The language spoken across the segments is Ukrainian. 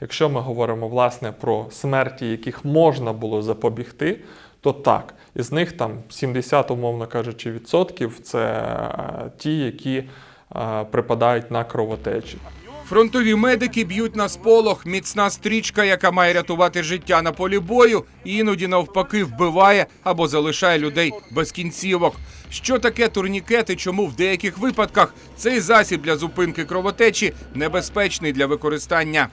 Якщо ми говоримо власне про смерті, яких можна було запобігти, то так, із них там 70, умовно кажучи, відсотків це е, ті, які е, припадають на кровотечі. Фронтові медики б'ють на сполох. Міцна стрічка, яка має рятувати життя на полі бою, іноді навпаки вбиває або залишає людей без кінцівок. Що таке турнікет і чому в деяких випадках цей засіб для зупинки кровотечі небезпечний для використання?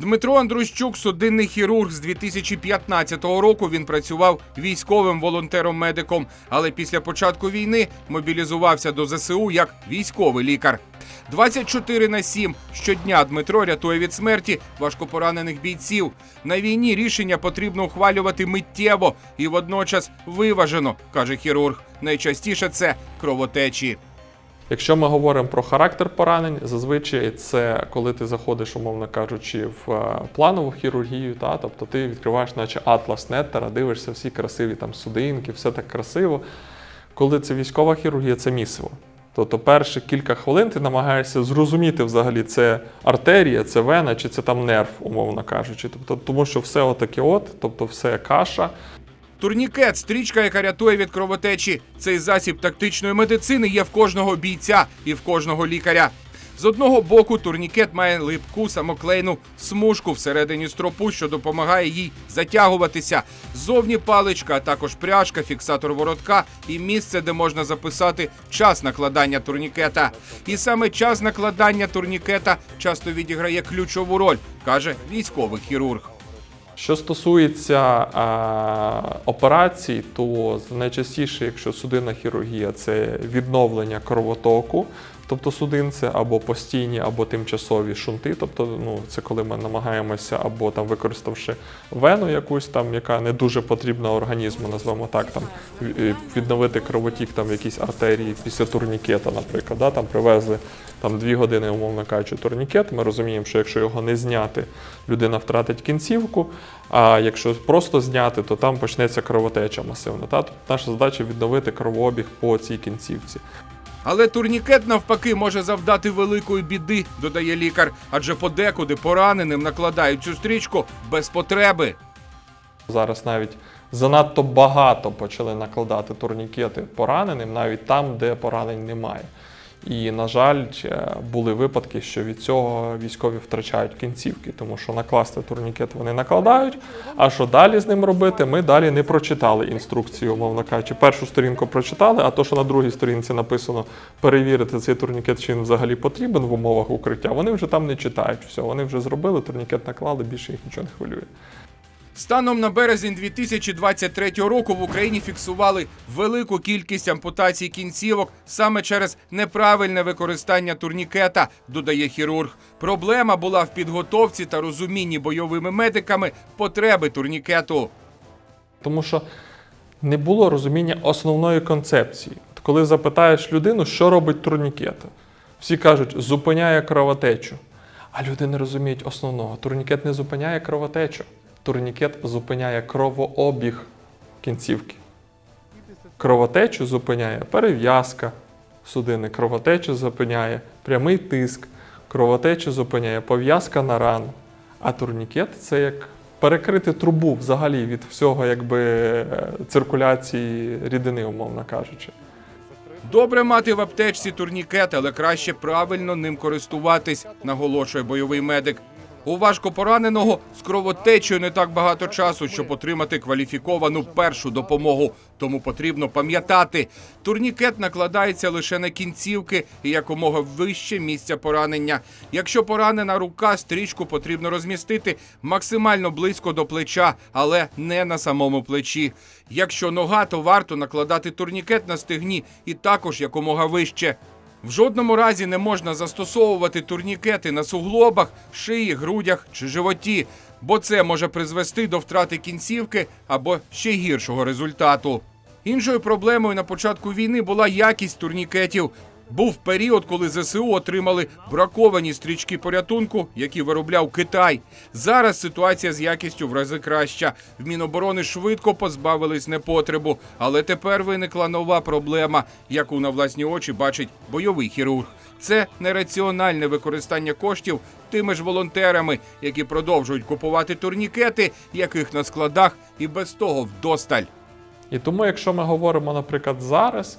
Дмитро Андрущук, судинний хірург з 2015 року. Він працював військовим волонтером-медиком, але після початку війни мобілізувався до ЗСУ як військовий лікар. 24 на 7 щодня Дмитро рятує від смерті важкопоранених бійців. На війні рішення потрібно ухвалювати миттєво і водночас виважено, каже хірург. Найчастіше це кровотечі. Якщо ми говоримо про характер поранень, зазвичай це коли ти заходиш, умовно кажучи, в е, планову хірургію, та, тобто ти відкриваєш, наче атлас неттера, дивишся всі красиві там судинки, все так красиво. Коли це військова хірургія, це місиво. Тобто перші кілька хвилин ти намагаєшся зрозуміти взагалі, це артерія, це вена, чи це там нерв, умовно кажучи. Тобто, тому що все отаке от, тобто все каша. Турнікет стрічка, яка рятує від кровотечі. Цей засіб тактичної медицини є в кожного бійця і в кожного лікаря. З одного боку, турнікет має липку самоклейну смужку всередині стропу, що допомагає їй затягуватися. Ззовні паличка, а також пряжка, фіксатор воротка і місце, де можна записати час накладання турнікета. І саме час накладання турнікета часто відіграє ключову роль, каже військовий хірург. Що стосується е, операцій, то найчастіше, якщо судинна хірургія, це відновлення кровотоку, тобто судинце, або постійні, або тимчасові шунти. Тобто, ну, це коли ми намагаємося, або там використавши вену якусь там, яка не дуже потрібна організму, назвемо так, там відновити кровотік там в якійсь артерії після турнікета, наприклад. Да, там привезли там дві години, умовно кажучи, турнікет. Ми розуміємо, що якщо його не зняти, людина втратить кінцівку. А якщо просто зняти, то там почнеться кровотеча масивна. Та? Тобто наша задача відновити кровообіг по цій кінцівці. Але турнікет навпаки може завдати великої біди, додає лікар, адже подекуди пораненим накладають цю стрічку без потреби. Зараз навіть занадто багато почали накладати турнікети пораненим, навіть там, де поранень немає. І, на жаль, були випадки, що від цього військові втрачають кінцівки, тому що накласти турнікет вони накладають. А що далі з ним робити, ми далі не прочитали інструкцію, умовно кажучи. Першу сторінку прочитали, а то, що на другій сторінці написано перевірити цей турнікет, чи він взагалі потрібен в умовах укриття, вони вже там не читають. Все, вони вже зробили, турнікет наклали, більше їх нічого не хвилює. Станом на березень 2023 року в Україні фіксували велику кількість ампутацій кінцівок саме через неправильне використання турнікета, додає хірург. Проблема була в підготовці та розумінні бойовими медиками потреби турнікету. Тому що не було розуміння основної концепції. Коли запитаєш людину, що робить турнікет, всі кажуть, зупиняє кровотечу. А люди не розуміють основного. Турнікет не зупиняє кровотечу. Турнікет зупиняє кровообіг кінцівки. Кровотечу зупиняє перев'язка судини, кровотечу зупиняє прямий тиск, кровотечу зупиняє пов'язка на рану. А турнікет це як перекрити трубу взагалі від всього якби, е, циркуляції рідини, умовно кажучи. Добре мати в аптечці турнікет, але краще правильно ним користуватись, наголошує бойовий медик. У важкопораненого з кровотечею не так багато часу, щоб отримати кваліфіковану першу допомогу. Тому потрібно пам'ятати, турнікет накладається лише на кінцівки і якомога вище місця поранення. Якщо поранена рука, стрічку потрібно розмістити максимально близько до плеча, але не на самому плечі. Якщо нога, то варто накладати турнікет на стегні і також якомога вище. В жодному разі не можна застосовувати турнікети на суглобах, шиї, грудях чи животі, бо це може призвести до втрати кінцівки або ще гіршого результату. Іншою проблемою на початку війни була якість турнікетів. Був період, коли ЗСУ отримали браковані стрічки порятунку, які виробляв Китай. Зараз ситуація з якістю в рази краща. В Міноборони швидко позбавились непотребу, але тепер виникла нова проблема, яку на власні очі бачить бойовий хірург. Це нераціональне використання коштів тими ж волонтерами, які продовжують купувати турнікети, яких на складах і без того вдосталь. І тому, якщо ми говоримо, наприклад, зараз,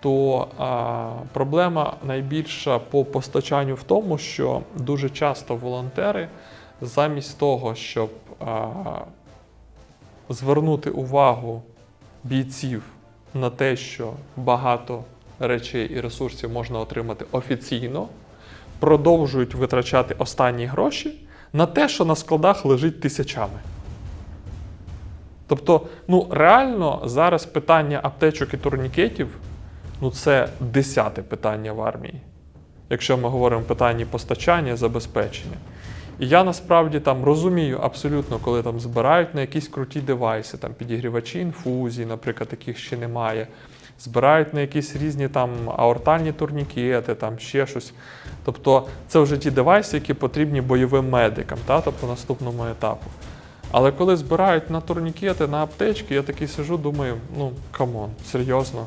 то а, проблема найбільша по постачанню в тому, що дуже часто волонтери, замість того, щоб а, звернути увагу бійців на те, що багато речей і ресурсів можна отримати офіційно, продовжують витрачати останні гроші на те, що на складах лежить тисячами. Тобто, ну реально зараз питання аптечок і турнікетів ну це десяте питання в армії, якщо ми говоримо питанні постачання, забезпечення. І я насправді там розумію абсолютно, коли там збирають на якісь круті девайси, там підігрівачі інфузії, наприклад, таких ще немає. Збирають на якісь різні там аортальні турнікети, там ще щось. Тобто це вже ті девайси, які потрібні бойовим медикам, та, тобто наступному етапу. Але коли збирають на турнікети, на аптечки, я такий сижу, думаю, ну камон, серйозно.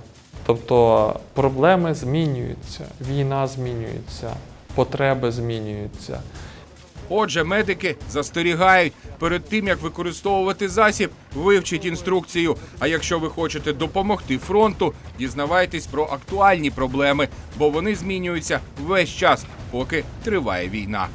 Тобто проблеми змінюються, війна змінюється, потреби змінюються. Отже, медики застерігають перед тим, як використовувати засіб, вивчіть інструкцію. А якщо ви хочете допомогти фронту, дізнавайтесь про актуальні проблеми, бо вони змінюються весь час, поки триває війна.